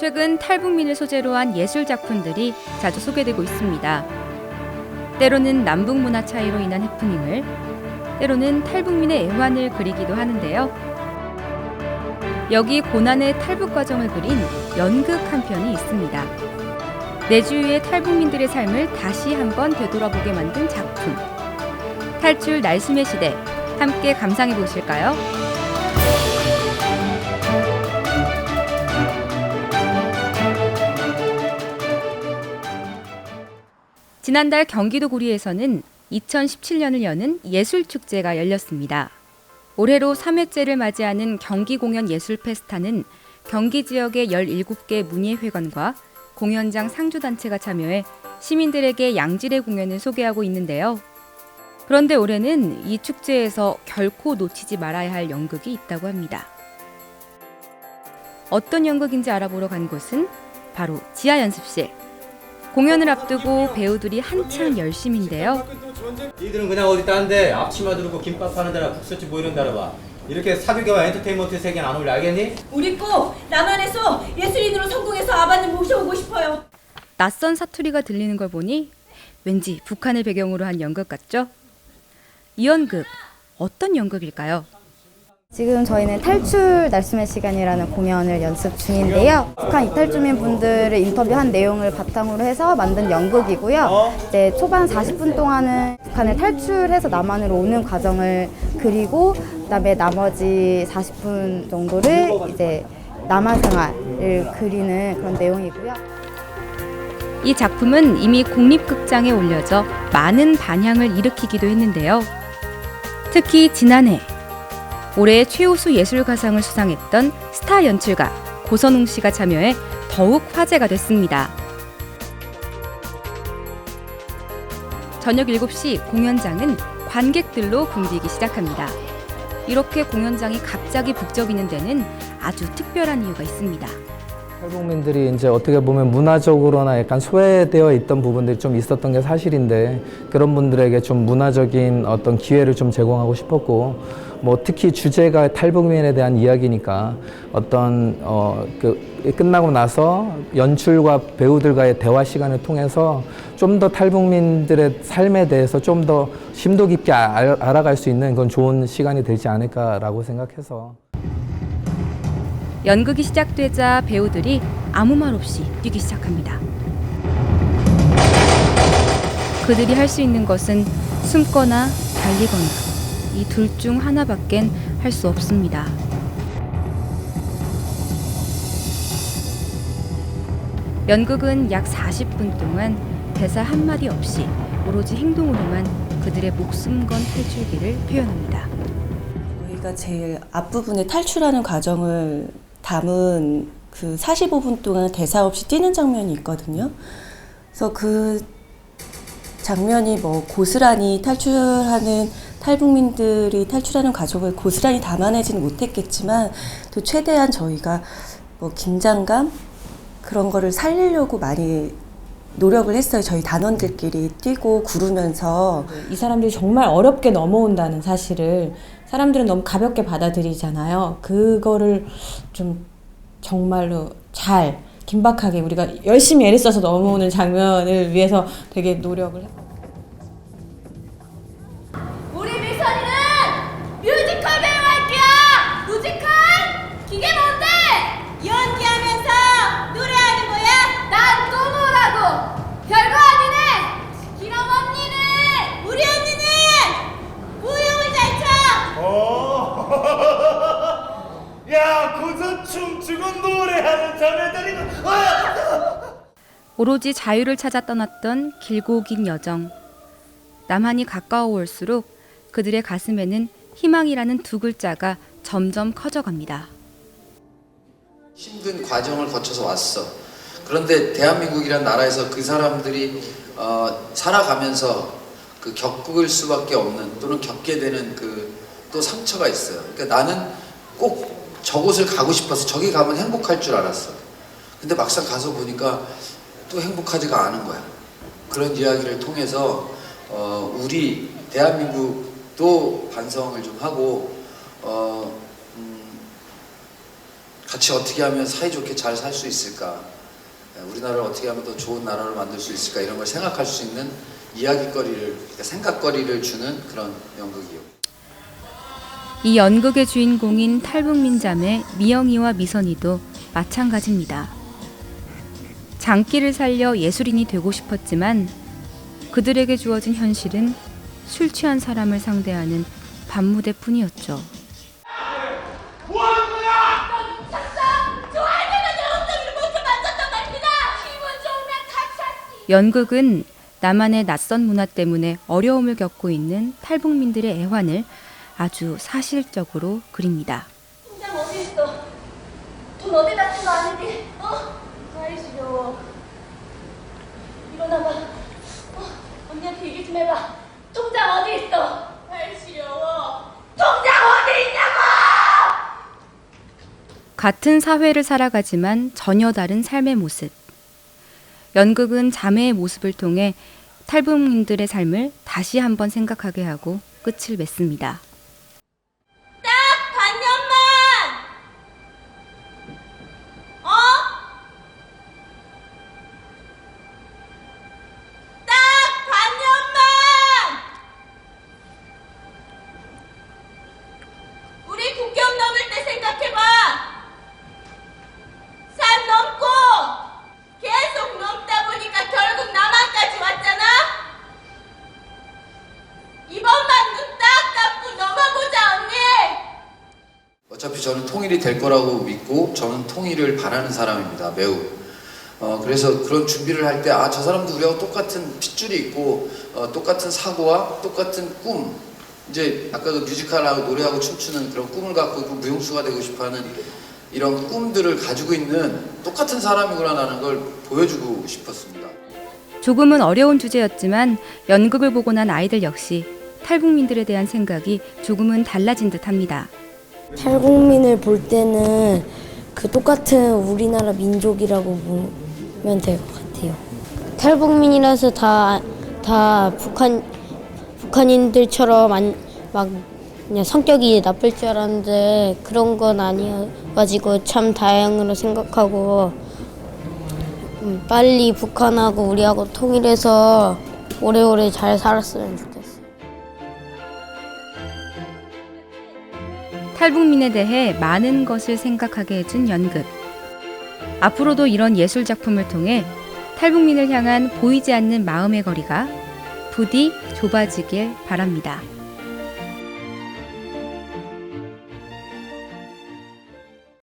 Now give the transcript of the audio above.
최근 탈북민을 소재로 한 예술 작품들이 자주 소개되고 있습니다. 때로는 남북 문화 차이로 인한 해프닝을, 때로는 탈북민의 애환을 그리기도 하는데요. 여기 고난의 탈북 과정을 그린 연극 한 편이 있습니다. 내 주위의 탈북민들의 삶을 다시 한번 되돌아보게 만든 작품. 탈출 날숨의 시대. 함께 감상해 보실까요? 지난달 경기도 구리에서는 2017년을 여는 예술축제가 열렸습니다. 올해로 3회째를 맞이하는 경기공연예술페스타는 경기 지역의 17개 문예회관과 공연장 상주단체가 참여해 시민들에게 양질의 공연을 소개하고 있는데요. 그런데 올해는 이 축제에서 결코 놓치지 말아야 할 연극이 있다고 합니다. 어떤 연극인지 알아보러 간 곳은 바로 지하 연습실. 공연을 앞두고 배우들이 한참 열심인데요. 니들은 그냥 어디 딴데 앞치마 두르고 김밥 파는 데나 국수집 뭐 이런 데나 봐 이렇게 사교계와 엔터테인먼트 세계는 안 어울려 알겠니? 우리 꼭 남한에서 예술인으로 성공해서 아버님 모셔오고 싶어요. 낯선 사투리가 들리는 걸 보니 왠지 북한을 배경으로 한 연극 같죠? 이 연극 어떤 연극일까요? 지금 저희는 탈출 날숨의 시간이라는 공연을 연습 중인데요. 북한 이탈 주민 분들을 인터뷰한 내용을 바탕으로 해서 만든 연극이고요. 이제 초반 40분 동안은 북한을 탈출해서 남한으로 오는 과정을 그리고 그다음에 나머지 40분 정도를 이제 남한 생활을 그리는 그런 내용이고요. 이 작품은 이미 국립극장에 올려져 많은 반향을 일으키기도 했는데요. 특히 지난해 올해 최우수 예술가상을 수상했던 스타 연출가 고선웅 씨가 참여해 더욱 화제가 됐습니다. 저녁 7시 공연장은 관객들로 붐비기 시작합니다. 이렇게 공연장이 갑자기 북적이는 데는 아주 특별한 이유가 있습니다. 탈북민들이 이제 어떻게 보면 문화적으로나 약간 소외되어 있던 부분들이 좀 있었던 게 사실인데 그런 분들에게 좀 문화적인 어떤 기회를 좀 제공하고 싶었고 뭐 특히 주제가 탈북민에 대한 이야기니까 어떤 어 그 끝나고 나서 연출과 배우들과의 대화 시간을 통해서 좀 더 탈북민들의 삶에 대해서 좀 더 심도 깊게 알, 알아갈 수 있는 그런 좋은 시간이 되지 않을까라고 생각해서 연극이 시작되자 배우들이 아무 말 없이 뛰기 시작합니다. 그들이 할 수 있는 것은 숨거나 달리거나 이 둘 중 하나밖엔 할 수 없습니다. 연극은 약 40분 동안 대사 한마디 없이 오로지 행동으로만 그들의 목숨 건 탈출기를 표현합니다. 저희가 제일 앞부분에 탈출하는 과정을 담은 그 45분 동안 대사 없이 뛰는 장면이 있거든요. 그래서 그 장면이 뭐 고스란히 탈출하는 탈북민들이 탈출하는 과정을 고스란히 담아내지는 못했겠지만 또 최대한 저희가 뭐 긴장감 그런 거를 살리려고 많이 노력을 했어요. 저희 단원들끼리 뛰고 구르면서 이 사람들이 정말 어렵게 넘어온다는 사실을 사람들은 너무 가볍게 받아들이잖아요. 그거를 좀 정말로 잘 긴박하게 우리가 열심히 애를 써서 넘어오는 장면을 위해서 되게 노력을 야, 고저 춤추고 노래하는 자매들이고. 아! 오로지 자유를 찾아 떠났던 길고 긴 여정. 남한이 가까워 올수록 그들의 가슴에는 희망이라는 두 글자가 점점 커져갑니다. 힘든 과정을 거쳐서 왔어. 그런데 대한민국이란 나라에서 그 사람들이 어, 살아가면서 그 겪을 수밖에 없는 또는 겪게 되는 그 또 상처가 있어요. 그러니까 나는 꼭 저곳을 가고 싶어서 저기 가면 행복할 줄 알았어. 근데 막상 가서 보니까 또 행복하지가 않은 거야. 그런 이야기를 통해서 어, 우리 대한민국도 반성을 좀 하고 어, 음, 같이 어떻게 하면 사이좋게 잘 살 수 있을까? 예, 우리나라를 어떻게 하면 더 좋은 나라로 만들 수 있을까? 이런 걸 생각할 수 있는 이야기거리를, 그러니까 생각거리를 주는 그런 연극이요. 이 연극의 주인공인 탈북민 자매 미영이와 미선이도 마찬가지입니다. 장기를 살려 예술인이 되고 싶었지만 그들에게 주어진 현실은 술 취한 사람을 상대하는 밤무대뿐이었죠. 연극은 나만의 낯선 문화 때문에 어려움을 겪고 있는 탈북민들의 애환을 아주 사실적으로 그립니다. 통장 어디 있어? 돈 어디다 쓴거 아니지? 어? 아이 시려워. 일어나봐. 어? 언니한테 얘기 좀 해봐. 통장 어디 있어? 아이 시려워. 통장 어디 있냐고! 같은 사회를 살아가지만 전혀 다른 삶의 모습. 연극은 자매의 모습을 통해 탈북민들의 삶을 다시 한번 생각하게 하고 끝을 맺습니다. 통일이 될 거라고 믿고 저는 통일을 바라는 사람입니다. 매우. 어, 그래서 그런 준비를 할 때, 아, 저 사람도 우리하고 똑같은 핏줄이 있고, 어, 똑같은 사고와 똑같은 꿈, 이제 아까 그 뮤지컬하고 노래하고 춤추는 그런 꿈을 갖고 있고 무용수가 되고 싶어 하는 이런 꿈들을 가지고 있는 똑같은 사람이구나라는 걸 보여주고 싶었습니다. 조금은 어려운 주제였지만 연극을 보고 난 아이들 역시 탈북민들에 대한 생각이 조금은 달라진 듯 합니다. 탈북민을 볼 때는 그 똑같은 우리나라 민족이라고 보면 될 것 같아요. 탈북민이라서 다, 다 북한, 북한인들처럼 안, 막 그냥 성격이 나쁠 줄 알았는데 그런 건 아니어가지고 참 다행으로 생각하고 음, 빨리 북한하고 우리하고 통일해서 오래오래 잘 살았으면 좋겠어요. 탈북민에 대해 많은 것을 생각하게 해준 연극. 앞으로도 이런 예술 작품을 통해 탈북민을 향한 보이지 않는 마음의 거리가 부디 좁아지길 바랍니다.